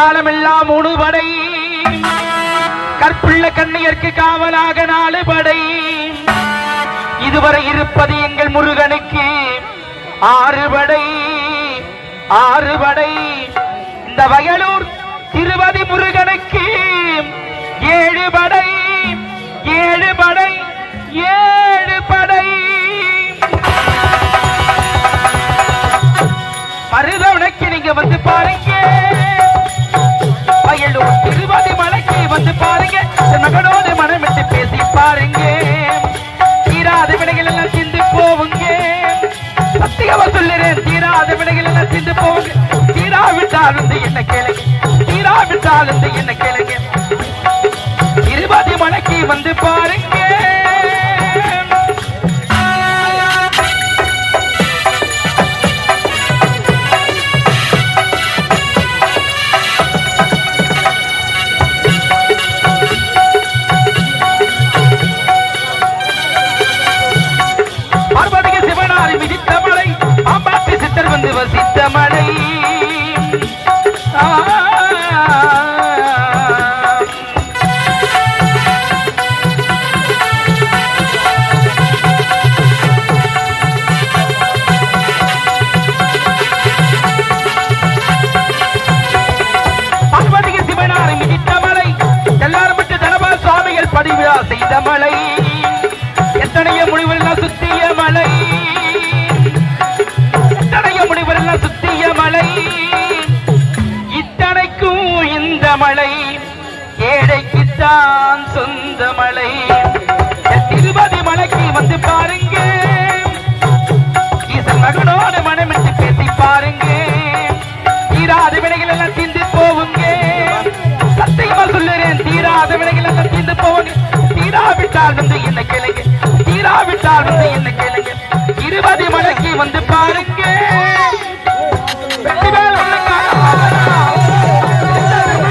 காலமெல்லாம் மூணு படை கற்புள்ள கண்ணியர்க்கு காவலாக நாலு படை இதுவரை இருப்பது எங்கள் முருகனுக்கு ஆறு படை ஆறு படை இந்த வயலூர் திருவதி முருகனுக்கு ஏழு படை ஏழு படை ஏழு படை மருதவனுக்கு நீங்க வந்து பாருங்க. வயலூர் திருவதி மலைக்கு வந்து பாருங்க. மகனோடு மனமிட்டு பேசி பாருங்க. தீராத விடைகள் எல்லாம் சிந்து போவுங்க. சத்தியமா சொல்லுறேன் தீராத விடைகள் எல்லாம் சிந்து போவுங்க. தீராவிட்டால் வந்து என்ன கேளுங்க. தீராவிட்டால் வந்து என்ன கேளுங்க. மலைக்கு வந்து பாருங்க. வசித்த மலை ஆ. எல்லாரும் தனபால் சுவாமிகள் பதிவிழா செய்த மலை எத்தனைய முடிவெல்லாம் சுத்திய தீராத வினைகள் எல்லாம் தீந்து போவுங்க தீராவிட்டால் வந்து என்ன கேளுங்க. தீராவிட்டால் வந்து என்ன கிளை